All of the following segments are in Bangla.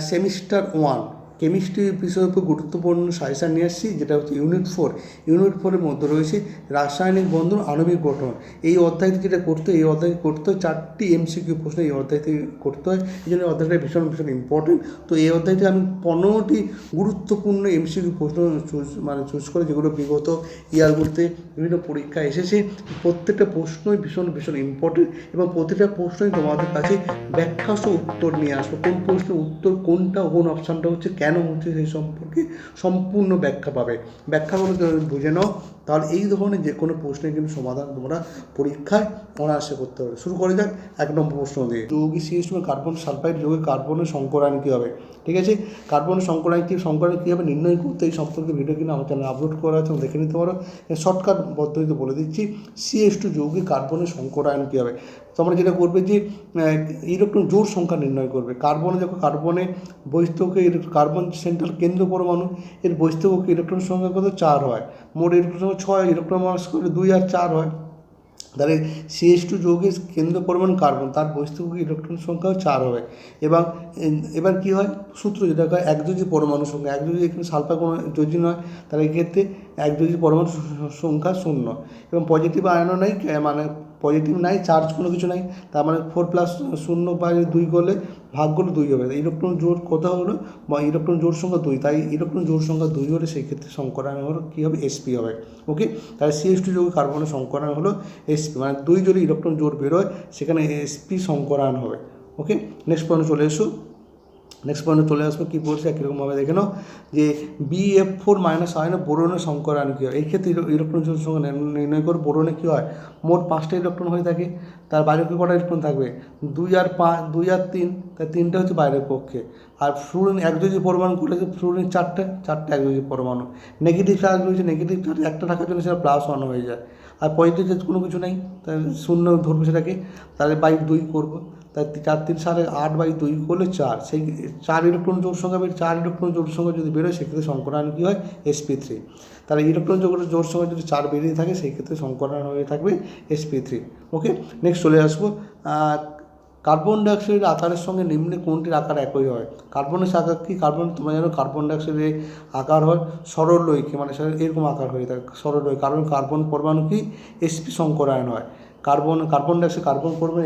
সেমিস্টার ওয়ান কেমিস্ট্রি বিষয়ের উপর গুরুত্বপূর্ণ সাজেশান নিয়ে আসছি যেটা হচ্ছে ইউনিট ফোর ইউনিট ফোরের মধ্যে রয়েছে রাসায়নিক বন্ধন আণবিক গঠন। এই অধ্যায়টি যেটা করতে এই অধ্যায় করতে হয়, চারটি এমসিকিউ প্রশ্ন এই অধ্যায়তে করতে হয়, এই জন্য অধ্যায়টা ভীষণ ভীষণ ইম্পর্টেন্ট তো এই অধ্যায়তে আমি পনেরোটি গুরুত্বপূর্ণ এমসিকিউ প্রশ্ন চুজ মানে চুজ করে, যেগুলো বিগত ইয়ারগুলোতে বিভিন্ন পরীক্ষা এসেছে, প্রত্যেকটা প্রশ্নই ভীষণ ভীষণ ইম্পর্টেন্ট এবং প্রতিটা প্রশ্নই তোমাদের কাছে ব্যাখ্যাসহ উত্তর নিয়ে আসব। কোন প্রশ্নের উত্তর কোনটা, কোন অপশানটা হচ্ছে কেন হচ্ছে সেই সম্পর্কে সম্পূর্ণ ব্যাখ্যা পাবে। ব্যাখ্যাগুলো বুঝে নাও তাহলে এই ধরনের যে কোনো প্রশ্নের কিন্তু সমাধান তোমরা পরীক্ষায় অনায়াসে করতে পারবে শুরু করে যাক, এক নম্বর প্রশ্ন দিয়ে। যৌগী সিএস কার্বন সালফাইড যৌগে কার্বনের সংকরায়ন কী হবে? ঠিক আছে? কার্বনের সংকরায়ন কী সংকরায়ন কীভাবে নির্ণয় করতে এই সম্পর্কে ভিডিও কিন্তু আমার চ্যানেলে আপলোড করা আছে দেখে নিতে পারো। শর্টকাট পদ্ধতিতে বলে দিচ্ছি সিএস টু যৌগে কার্বনের সংকরায়ন কী হবে? তোমরা যেটা করবে যে এইরকম জোর সংখ্যা নির্ণয় করবে। কার্বনে দেখো, কার্বনে বৈস্তকে কার্বন সেন্ট্রাল কেন্দ্র পরমাণু, এর বৈস্তবক ইলেকট্রন সংখ্যা কত? চার হয়। মোট এরকম সময় ছয় ইলেকট্রন মাস করলে দুই আর চার হয়। তাহলে সিএস টু যৌগের কেন্দ্র পরিমাণ কার্বন তার বৈস্তবিক ইলেকট্রন সংখ্যাও চার হবে। এবং এবার কি হয়? সূত্র যেটা হয় এক যদি পরমাণু সংখ্যা। এক যদি এখানে সালফার কোনো যদি নয়। তাহলে এক্ষেত্রে এক যদি পরমাণু সংখ্যা শূন্য। এবং পজিটিভ আয়নও নেই মানে পজিটিভ নাই চার্জ কোনো কিছু নাই, তার মানে ফোর প্লাস শূন্য বাইরে দুই করলে ভাগ করলে দুই হবে। ইলেকট্রন জোর কত হলো? বা ইলেকট্রন জোর সংখ্যা দুই, তাই ইলেকট্রন জোর সংখ্যা দুই হলে সেই ক্ষেত্রে সংকরায়ন হলো, কী হবে? এসপি হবে। ওকে তাহলে সিএস টু যোগ কার্বনের সংকরায়ন হলো এসপি মানে দুই যদি ইলেকট্রন জোর বেরোয়, সেখানে এসপি সংকরায়ন হবে। ওকে নেক্সট পয়েন্ট চলে এসো। নেক্সট পয়েন্টে চলে আসব, কী বলছে একইরকমভাবে দেখে নাও, যে বি এফ ফোর মাইনাস আয়নে বোরনের সংকরায়ন কী হয়? এই ক্ষেত্রে ইলেকট্রন সংখ্যা নির্ণয় করে, বোরনে কী হয়? মোট পাঁচটা ইলেকট্রন হয়ে থাকে, তার বাইরে কটা ইলেকট্রন থাকবে? দুই আর পাঁচ, দুই আর তিন তার তিনটা হচ্ছে বাইরের পক্ষে। আর ফ্লুরিন একযোজি পরমাণু করেছে ফ্লুরিন চারটে চারটে একযোজি পরমাণু। নেগেটিভ চার্জ রয়েছে নেগেটিভ চার্জ একটা থাকার জন্য সেটা প্লাস ওয়ান হয়ে যায়। আর পজিটিভ চার্জ কোনো কিছু নেই, তাহলে শূন্য ধরবো সেটাকে, তাহলে বাইক দুই করব। তাই চার তিন সাড়ে আট বাই দুই করলে চার। সেই চার ইলেকট্রন জোর সংখ্যা চার ইলেকট্রন জোর সংখ্যা যদি বেরোয়, সেক্ষেত্রে সংকরায়ন কী হয়? এসপি থ্রি তাহলে ইলেকট্রন জোর জোর সংখ্যা যদি চার বেরিয়ে থাকে সেই ক্ষেত্রে হয়ে থাকবে এসপি থ্রি ওকে নেক্সট চলে আসব। কার্বন ডাইঅক্সাইডের আকারের সঙ্গে নিম্নে কোনটির আকার একই হয়? কার্বনের আকার কি? কার্বন তোমরা জানো কার্বন ডাইঅক্সাইডের আকার হয় সরলরৈখে মানে সেটা এরকম আকার হয়ে থাকে সরল সরলরৈখ। কারণ কার্বন পরমাণু কি? এসপি সংকরায়ন হয়। কার্বন কার্বন ডাইঅক্সাইড কার্বন পড়বে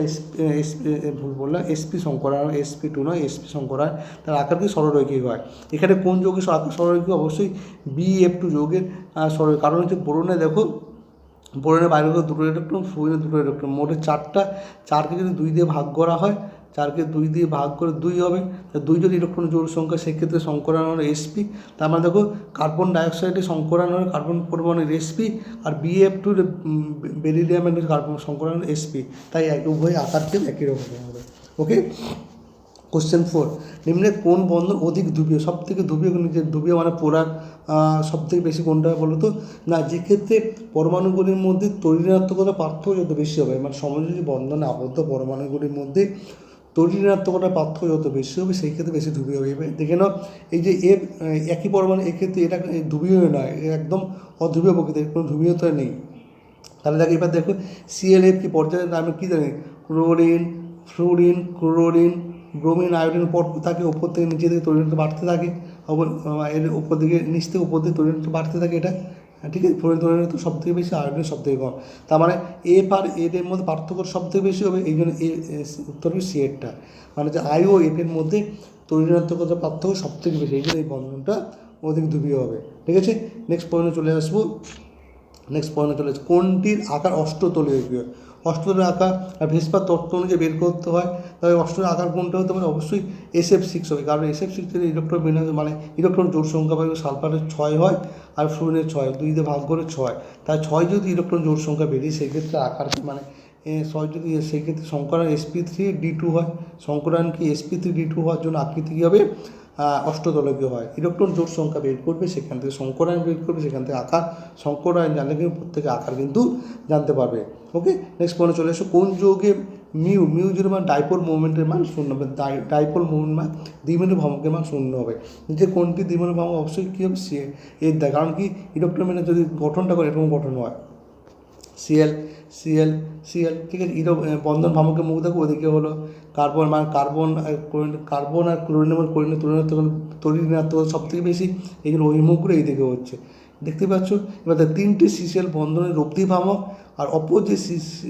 এসপি ভুল বললাম এসপি সংকরায়ন এসপি টু নয় এসপি সংকরায়ন তার আকার কি সরলরৈখিক হয়। এখানে কোন যৌগের আকার সরলরৈখিক অবশ্যই বি এফ টু যৌগের সরল, কারণ হচ্ছে বোরনে দেখো বোরনের বাইরে দুটো ইলেকট্রন ফ্লুইনে দুটো ইলেকট্রন, মোটে চারটা, চারকে যদি দুই দিয়ে ভাগ করা হয় চারকে দুই দিয়ে ভাগ করে দুই হবে। তা দুই যদি ইলেকট্রন জোর সংখ্যা, সেক্ষেত্রে সংকরায়ন হলো এসপি তার মানে দেখো কার্বন ডাইঅক্সাইডে সংকরায়ন হলো কার্বন পরমাণুর এসপি আর বিএফ টু বেরিলিয়ামের কার্বন সংকরায়ন হলো এসপি তাই এক উভয় আকারকে একই রকম হবে। ওকে কোশ্চেন ফোর নিম্নে কোন বন্ধন অধিক ধুবীয় সব থেকে ধুবীয় নিজের ধুবীয় মানে পোড়ার সব থেকে বেশি কোনটা বলো তো না যেক্ষেত্রে পরমাণুগুলির মধ্যে তৈরিণাত্মকতা পার্থক্য যত বেশি হবে মানে সমযোজী বন্ধনে আবদ্ধ পরমাণুগুলির মধ্যে তৈরিণাত্মকতা পার্থক্য যত বেশি হবে সেই ক্ষেত্রে বেশি ধুবীয় হবে দেখে নাও এই যে আহ, একই পরমাণু এক্ষেত্রে এটা ধুবীয় নয় এ একদম অধুবীয় প্রকৃতির কোনো ধুবীয়তা নেই। তাহলে দেখো এবার দেখো সিএলএফ কি পর্যায়ে আমি কী জানি? Chlorine fluorine chlorine bromine iodine পর থাকে উপর থেকে নিচে থেকে তৈরিটা বাড়তে থাকে এর উপর দিকে নিচ থেকে উপর দিকে তৈরিটা বাড়তে থাকে এটা ঠিক আছে ফ্লোরিন ধরনের তো সব থেকে বেশি আয়োডিন সব থেকে কম। তার মানে এফ আর এদের মধ্যে পার্থক্য সব থেকে বেশি হবে এই জন্য এ উত্তর হবে সি এরটা মানে যে আই ও এফ এর মধ্যে তরিণাত্মকতার পার্থক্য সব থেকে বেশি, এই জন্য এই বন্ধনটা অধিক ধুবীয় হবে। ঠিক আছে? নেক্সট পয়েন্টে চলে আসব। নেক্সট পয়েন্টে চলে আসব। কোনটির আকার অষ্টতলীয় অষ্টতলের আকার আর ভেসপার তত্ত্ব অনুযায়ী বের করতে হয়। তবে অষ্টলের আঁকার কোনটা হতে পারে অবশ্যই এস এফ সিক্স হবে। কারণ এস এফ সিক্সের ইলেকট্রন বিন্যাস মানে ইলেকট্রন জোর সংখ্যা পাবে সালফারের ছয় হয় আর ফ্লুরিনের ছয়, দুই দিয়ে ভাগ করে ছয়। তাই ছয় যদি ইলেকট্রন জোর সংখ্যা বেরিয়ে সেক্ষেত্রে আকার মানে ছয় যদি, সেক্ষেত্রে সংকরায়ন এসপি থ্রি ডি টু হয়। সংকরায়ন কি এসপি থ্রি ডি টু হওয়ার জন্য আকৃতি কী হবে? আহ, অষ্টদলীয় হয়। ইলেকট্রন জোট সংখ্যা বের করবে সেখান থেকে সংকরায়ন বের করবে সেখান থেকে আকার সংকরায়ন জানলে কিন্তু প্রত্যেকে আকার কিন্তু জানতে পারবে। ওকে নেক্সট পয়েন্টে চলে এসো কোন যৌগে মিউ মিউ জিরো মানে ডাইপোল মুভমেন্টের মান শূন্য হবে ডাই- ডাইপোল মুভমেন্ট মান দ্বিমেরু ভ্রমকের মান শূন্য হবে। যে কোনটি দ্বিমেরু ভ্রমক অবশ্যই কী হবে? সি এর দেয় কারণ কি ইলেকট্রন মানে যদি গঠনটা করে এরকম গঠন হয়। সিএল সিএল সিএল ঠিক আছে ইরো বন্ধন ভামকের মুখ দেখো ওদিকে হলো কার্বন মানে কার্বন কার্বন আর ক্লোরিন এবং ক্লোরিন তুলনায় তখন তরিণাত্মক সব থেকে বেশি এগুলো ওই মুখগুলো এইদিকে হচ্ছে দেখতে পাচ্ছ এবার তিনটে সিসেল বন্ধনের রব্দি ভামক আর অপর যে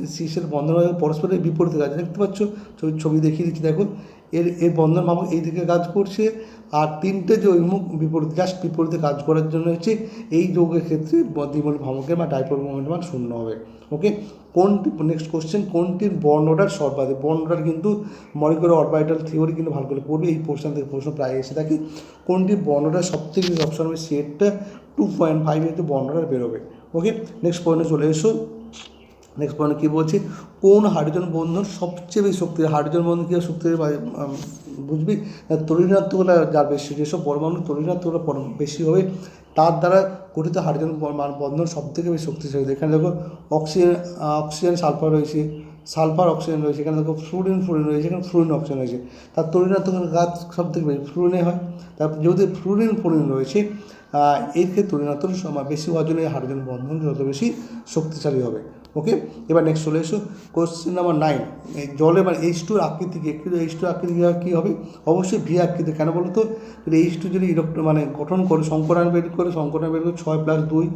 সিসেল বন্ধন পরস্পরের বিপরীতে কাজ দেখতে পাচ্ছ ছবি দেখিয়ে দিচ্ছি দেখো এর এর বন্ধন ভামক এই দিকে কাজ করছে। আর তিনটে যে অভিমুখ বিপরীত জাস্ট বিপরীতে কাজ করার জন্য হচ্ছে এই যৌগের ক্ষেত্রে দ্বিমূল ভ্রামকের বা ডাইপোল মোমেন্ট মান শূন্য হবে। ওকে? কোনটি নেক্সট কোশ্চেন কোনটির অর্ডার সর্বাধিক? অর্ডার কিন্তু মলিকুলার অরবাইটাল থিওরি কিন্তু ভালো করে পড়বে। এই পোর্শন থেকে প্রশ্ন প্রায় এসে থাকে। কোনটির বন্ড অর্ডার সব থেকে অপশন হবে সেটটা টু পয়েন্ট ফাইভ একটু অর্ডার বেরোবে? ওকে? নেক্সট পয়েন্টে চলে এসো। নেক্সট পয়েন্ট কী বলছি? কোন হাইড্রোজেন বন্ধন সবচেয়ে বেশি শক্তি হাইড্রোজেন বন্ধন কী শক্তি বুঝবি? তরিণাত্মকতা যার বেশি, যেসব পরমাণু তরিণাত্মকতা বেশি হবে, তার দ্বারা গঠিত হাইড্রোজেন বন্ধন সব থেকে বেশি শক্তিশালী। এখানে দেখো, অক্সিজেন অক্সিজেন, সালফার রয়েছে, সালফার অক্সিজেন রয়েছে, এখানে দেখো, ফ্লুরিন ফ্লুরিন রয়েছে, এখানে ফ্লুরিন অক্সিজেন রয়েছে। তার তরিণাত্মক গাছ সব থেকে বেশি, ফ্লুরিনে হয়। তারপর যেহেতু ফ্লুরিন ফ্লুরিন রয়েছে এর ক্ষেত্রে তরিণাত্মক বেশি হওয়ার জন্য হাইড্রোজেন বন্ধন যত বেশি শক্তিশালী হবে। ওকে এবার নেক্সট চলে এসো। কোশ্চেন নাম্বার নাইন জলে মানে এইচ টুর আকৃতি কি একটু এইচ টুর আকৃতি কী হবে? অবশ্যই ভি আকৃতি। কেন বলো তো? যদি এইচ টু যদি ইলেকট্রন মানে গঠন করে সংকরায়ন বের করে সংকরায়ন বের করে ছয় প্লাস দুই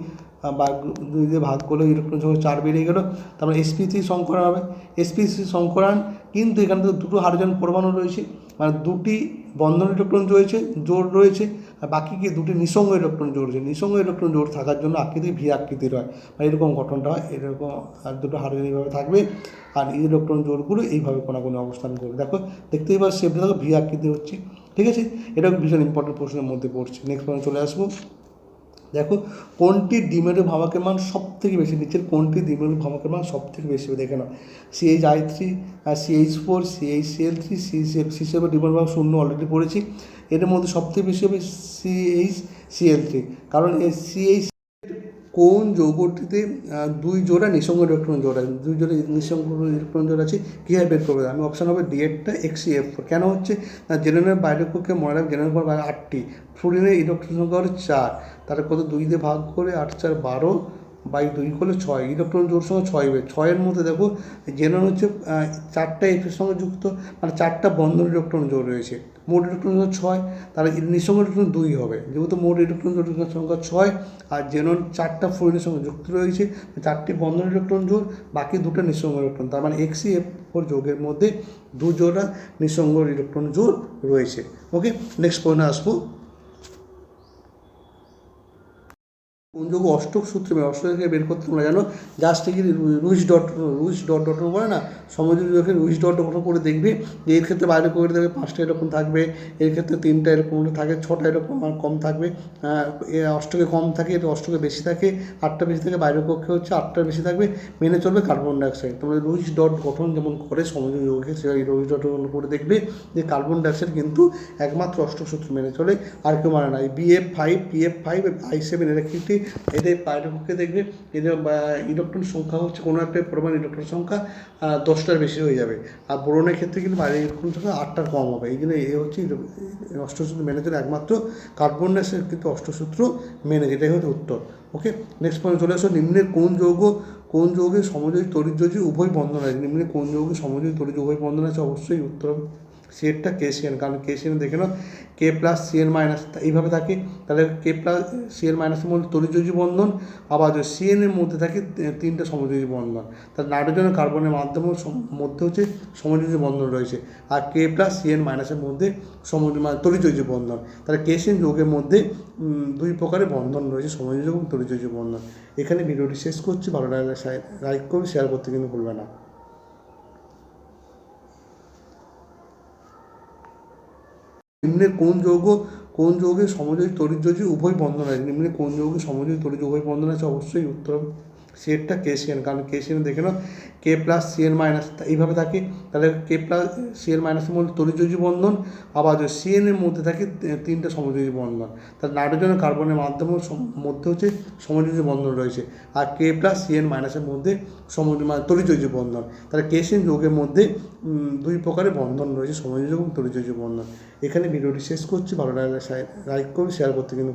বা দুই দিয়ে ভাগ করলে ইলেকট্রন সংখ্যা চার বেরিয়ে গেলো তারপরে এসপি থ্রি সংকরায়ন হবে। এসপি থ্রি সংকরায়ন কিন্তু এখানে তো দুটো হাইড্রোজেন পরমাণু রয়েছে। মানে দুটি বন্ধন ইলেকট্রন রয়েছে জোর রয়েছে আর বাকি কি দুটি নিঃসঙ্গ ইলেকট্রন জোর রয়েছে নিঃসঙ্গ ইলেকট্রন জোর থাকার জন্য আকৃতি ভি আকৃতির হয়। বা এরকম গঠনটা হয়, এরকম আর দুটো হাইড্রোজেন এইভাবে থাকবে আর এই ইলেকট্রন জোরগুলো এইভাবে কোনাগুনি অবস্থান করবে। দেখো, দেখতেই পাচ্ছ শেপটা দেখো ভি আকৃতি হচ্ছে, ঠিক আছে? এটা ভীষণ ইম্পর্টেন্ট প্রশ্নের মধ্যে পড়ছে। নেক্সট পয়েন্ট চলে আসব। দেখো, কোনটি ডিমেরু ভাবাকের মান সব থেকে বেশি? নিচের কোনটি ডিমেরু ভাবাকের মান সব থেকে বেশি? দেখে নাও। CH I three R CH four C CH CL three C C C seven ডিমেরু ভাগ শূন্য অলরেডি পড়েছি। এর মধ্যে সব থেকে বেশি হবে সিএইচ সিএল থ্রি কারণ এই সিএইচ কোন যৌগটিতে দুই জোড়া নিঃসঙ্গ ইলেকট্রন জোড়া দুই জোড়া নিঃসঙ্গ ইলেকট্রন জোড়া আছে, কীভাবে বের করবে? আমি অপশান হবে ডিএডটা এক্সি এফ কেন হচ্ছে? না, জেনারেল বাইরের পক্ষে মনে রাখবে জেনারেল পর আটটি, ফ্লুরিনের ইলেকট্রন সংখ্যা হলো চার তার কত? দুই দিয়ে ভাগ করে আট, চার, বারো বাই দুই করলে ছয় ইলেকট্রন জোর সঙ্গে ছয় হবে ছয়ের মধ্যে দেখো জেনারেল হচ্ছে চারটা এফের সঙ্গে যুক্ত মানে চারটা বন্ধন ইলেকট্রন জোর রয়েছে। মোট ইলেকট্রন সংখ্যা ছয়, তাহলে নিঃসঙ্গ ইলেকট্রন দুই হবে। যেহেতু মোট ইলেকট্রন জোটের সংখ্যা ছয়, আর জেনন চারটা ফ্লোরিনের সঙ্গে যুক্ত রয়েছে, চারটি বন্ধন ইলেকট্রন জোর, বাকি দুটো নিঃসঙ্গ ইলেকট্রন তার মানে এক্সি এফ ফোর যোগের মধ্যে দু জোড়া নিঃসঙ্গ ইলেকট্রন জোর রয়েছে। ওকে নেক্সট পয়েন্টে আসব। যোগ অষ্টক সূত্রে অষ্টক বের করতে তোমরা জানো? জাস্ট যে Lewis dot Lewis dot dot বলে না? সমযোজী যোগের রুইস ডট ডট করে দেখবে, যে এর ক্ষেত্রে বাইরে করে দেবে, পাঁচটা এরকম থাকবে, এর ক্ষেত্রে তিনটা এরকম থাকে, ছটা এরকম কম থাকবে অষ্টকে কম থাকে এটা অষ্টকে বেশি থাকে, আটটা বেশি থাকে, বাইরের পক্ষে হচ্ছে আটটা বেশি থাকবে, মেনে চলবে কার্বন ডাইঅক্সাইড তোমরা রুইস ডট গঠন যেমন করে সমযোজী যোগকে সেটা এই রুইস ডট করে দেখবে যে কার্বন ডাইঅক্সাইড কিন্তু একমাত্র অষ্টক সূত্র মেনে চলে, আর কেউ মানে না। BF five PF five I seven এরা কিন্তু এদের বাইরের পক্ষে দেখবে এদের ইলেকট্রন সংখ্যা হচ্ছে কোনো একটা পরিমাণ ইলেকট্রন সংখ্যা দশটার বেশি হয়ে যাবে। আর বোরনের ক্ষেত্রে কিন্তু বাইরের ইলেকট্রন সংখ্যা আটটার কম হবে। এই জন্য এ হচ্ছে অষ্টসূত্র মেনে চলে একমাত্র কার্বন কিন্তু অষ্টসূত্র মেনে এটাই হচ্ছে উত্তর। ওকে? নেক্সট পয়েন্ট চলে আসো। নিম্নের কোন যৌগ, কোন যৌগে সমযোজী তরিযোজী উভয় বন্ধন আছে? নিম্নে কোন যৌগে সমযোজী তরিজ উভয় বন্ধন আছে? অবশ্যই উত্তর হবে। সেটটা কেসিএন কারণ কেসিএন দেখে নাও কে প্লাস সিএন মাইনাস এইভাবে থাকে, তাহলে কে প্লাস সিএন মাইনাসের মধ্যে তরিযোজী বন্ধন, আবার যদি সিএন এর মধ্যে থাকে তিনটা সমযোজী বন্ধন তাহলে নাইট্রোজেন কার্বনের মাধ্যমে মধ্যে হচ্ছে সমযোজী বন্ধন রয়েছে, আর কে প্লাস সিএন মাইনাসের মধ্যে সমযোজী মানে তরিযোজী বন্ধন, তাহলে কেসিএন যৌগের মধ্যে দুই প্রকারের বন্ধন রয়েছে, সমযোজী এবং তরিযোজী বন্ধন, এখানে ভিডিওটি শেষ করছি, ভালো লাগলে লাইক করবে শেয়ার করতে কিন্তু ভুলবে না। নিম্নের কোন যৌগ, কোন যৌগে সমযোজী তরিযোজী উভয় বন্ধন আছে? নিম্নে কোন যৌগে সমযোজী তরিযোজী উভয় বন্ধন আছে? অবশ্যই উত্তর হবে সেটটা কেসিএন কারণ কেসিএন দেখে নাও কে প্লাস সিএন মাইনাস এইভাবে থাকে, তাহলে কে প্লাস সিএন মাইনাসের মধ্যে তরিযোজী বন্ধন, আবার যদি সিএন এর মধ্যে থাকে তিনটা সমযোজী বন্ধন। তাহলে নাইট্রোজেন কার্বনের মাধ্যমে মধ্যে হচ্ছে সমযোজী বন্ধন রয়েছে, আর কে প্লাস সিএন মাইনাসের মধ্যে মানে তরিযোজী বন্ধন। তাহলে কেসিএন যৌগের মধ্যে দুই প্রকারের বন্ধন রয়েছে সমযোজী এবং তরিযোজী বন্ধন। এখানে ভিডিওটি শেষ করছি, ভালো লাগলে লাইক করবে শেয়ার করতে কিন্তু।